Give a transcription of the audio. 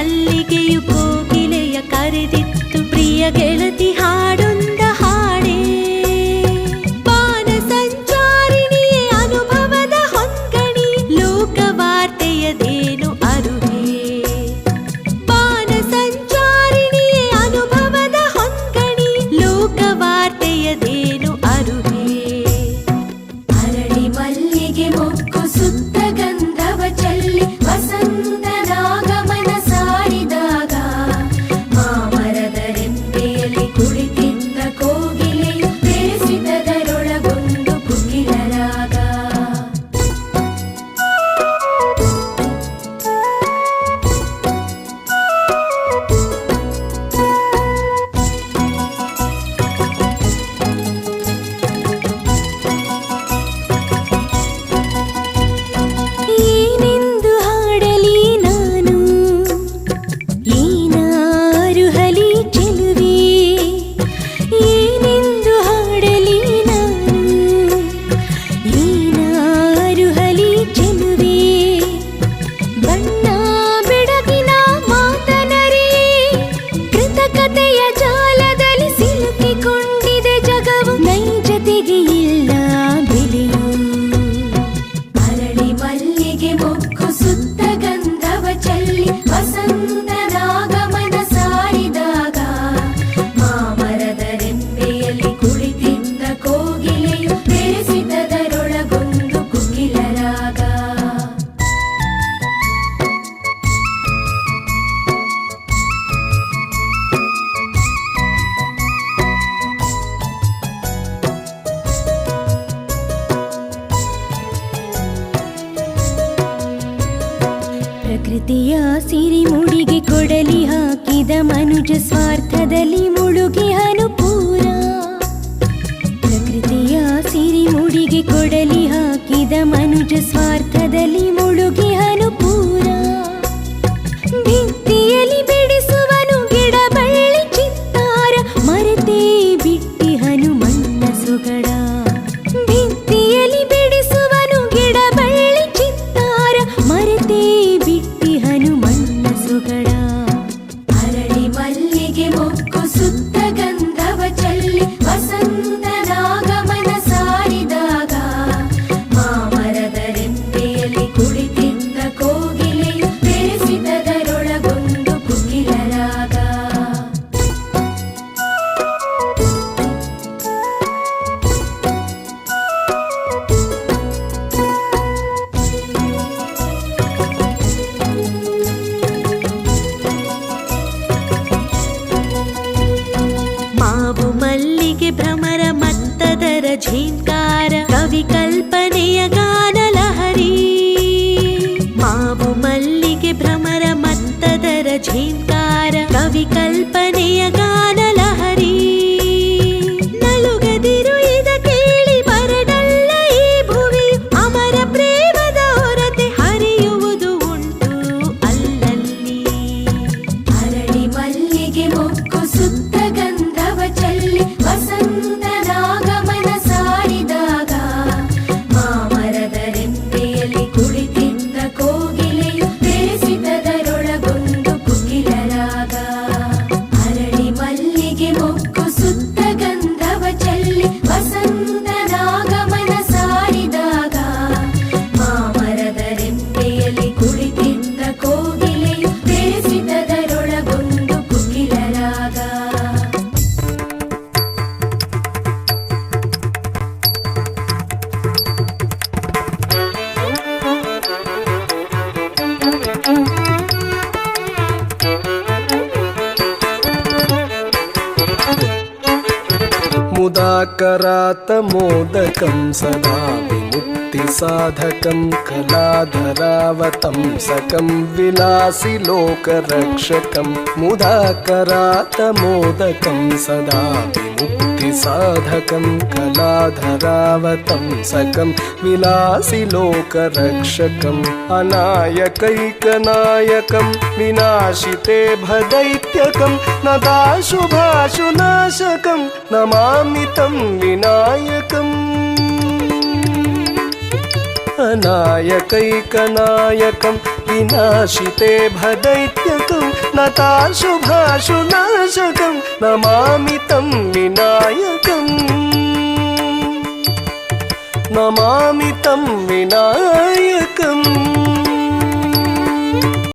మళ్ళీ ಮನುಜ ಸ್ವಾರ್ಥದಲ್ಲಿ ঝিনকা मुदाकरात् मोदकं सदा विना विमुक्तिसाधकं कलाधरावतं सकं विलासि लोकरक्षकं मुदाकरातमोदकं सदा विमुक्तिसाधकं कलाधरावतं सकं विलासि लोकरक्षकम् अनायकैकनायकं विनाशिते भदैत्यकं नदाशुभाशुनाशकं नमामि तं विनायकम् अनायकैकनायकं विनाशिते भदैत्यकं नताशुभाशुनाशकं नमामि तं विनायकम् नमामि तं विनायकम्